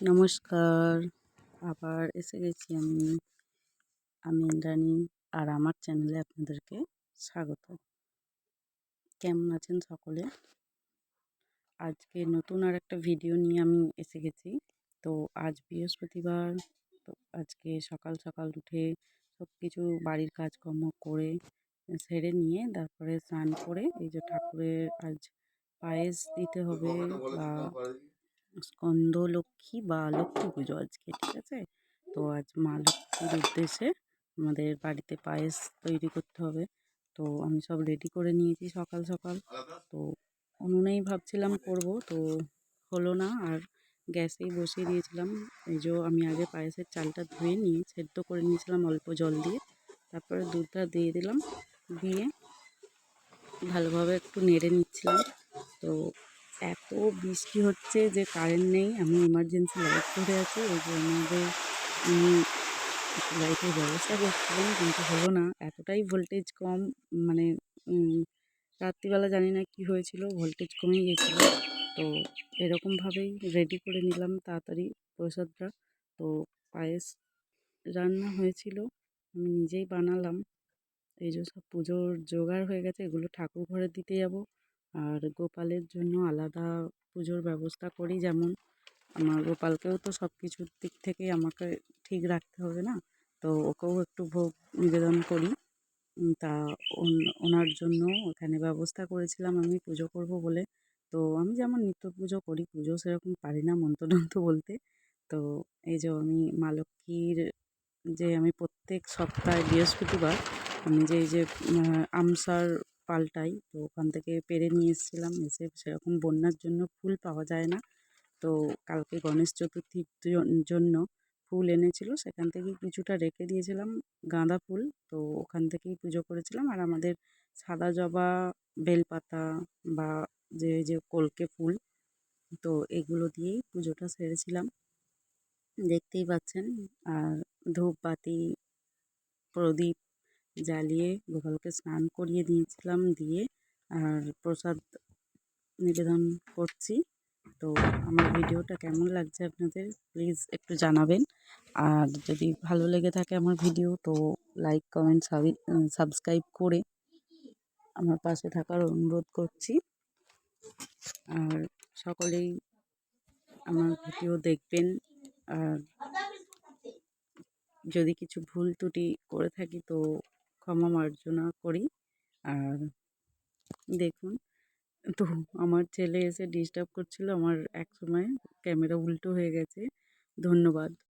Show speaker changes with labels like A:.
A: নমস্কার। আবার এসে গেছি আমি আমি ইন্দ্রাণী আর আমার চ্যানেলে আপনাদেরকে স্বাগত। কেমন আছেন সকলে? আজকে নতুন আর একটা ভিডিও নিয়ে আমি এসে গেছি। তো আজ বৃহস্পতিবার, তো আজকে সকাল সকাল উঠে সব কিছু বাড়ির কাজকর্ম করে সেরে নিয়ে তারপরে স্নান করে এই যে ঠাকুরের আজ পায়েস দিতে হবে বা স্কন্দ লক্ষ্মী বা লক্ষ্মী পুজো আজকে, ঠিক আছে? তো আজ মা লক্ষ্মীর উদ্দেশ্যে আমাদের বাড়িতে পায়েস তৈরি করতে হবে। তো আমি সব রেডি করে নিয়েছি সকাল সকাল। তো উনুনেই ভাবছিলাম করব, তো হলো না। আর গ্যাসেই বসিয়ে দিয়েছিলাম। এই যে আমি আগে পায়েসের চালটা ধুয়ে নিয়ে সেদ্ধ করে নিয়েছিলাম অল্প জল দিয়ে। তারপরে দুধটা দিয়ে দিলাম। দিয়ে ভালোভাবে একটু নেড়ে নিচ্ছিলাম। তো এত বৃষ্টি হচ্ছে যে কারেন্ট নেই, আমি এমার্জেন্সি লাইট ধরে আছি ওই যে আমাদের উনি লাইটের ব্যবস্থা করছিলেন কিন্তু হলো না। এতটাই ভোল্টেজ কম মানে রাত্রিবেলা জানি না কি হয়েছিল ভোল্টেজ কমে গিয়েছিল তো এরকমভাবেই রেডি করে নিলাম তাড়াতাড়ি প্রসাদটা। তো পায়েস রান্না হয়েছিল, আমি নিজেই বানালাম। এই যে সব পুজোর জোগাড় হয়ে গেছে, এগুলো ঠাকুর ঘরে দিতে যাব। আর গোপালের জন্য আলাদা পুজোর ব্যবস্থা করি যেমন, আমার গোপালকেও তো সব কিছুর দিক থেকে আমাকে ঠিক রাখতে হবে না? তো ওকেও একটু ভোগ নিবেদন করি। তা ওনার জন্য ওখানে ব্যবস্থা করেছিলাম আমি পুজো করব বলে। তো আমি যেমন নিত্য পুজো করি, পুজো সেরকম পারি না মন্ত্রতন্ত্র বলতে। তো এই যে আমি মা লক্ষ্মীর যে আমি প্রত্যেক সপ্তাহে বৃহস্পতিবার আমি যে এই যে আমসার পাল্টাই। তো ওখান থেকে পেরে নিয়ে এসেছিলাম। এসে সেরকম বন্যার জন্য ফুল পাওয়া যায় না। তো কালকে গণেশ চতুর্থীর জন্য ফুল এনেছিল। সেখান থেকেই কিছুটা রেখে দিয়েছিলাম গাঁদা ফুল। তো ওখান থেকেই পুজো করেছিলাম। আর আমাদের সাদা জবা, বেলপাতা বা যে যে কলকে ফুল, তো এগুলো দিয়েই পুজোটা সেরেছিলাম। দেখতেই পাচ্ছেন। আর ধূপবাতি, প্রদীপ জ্বালিয়ে গোপালকে স্নান করিয়ে দিয়েছিলাম দিয়ে আর প্রসাদ নিবেদন করছি। তো আমার ভিডিওটা কেমন লাগছে আপনাদের প্লিজ একটু জানাবেন। আর যদি ভালো লেগে থাকে আমার ভিডিও তো লাইক কমেন্ট সাবস্ক্রাইব করে আমার পাশে থাকার অনুরোধ করছি। আর সকলেই আমার ভিডিও দেখবেন। আর যদি কিছু ভুল ত্রুটি করে থাকি তো ক্ষমা মার্জনা করি। আর দেখুন, তো আমার ছেলে এসে ডিস্টার্ব করছিল, আমার এক সময় ক্যামেরা উল্টো হয়ে গেছে। ধন্যবাদ।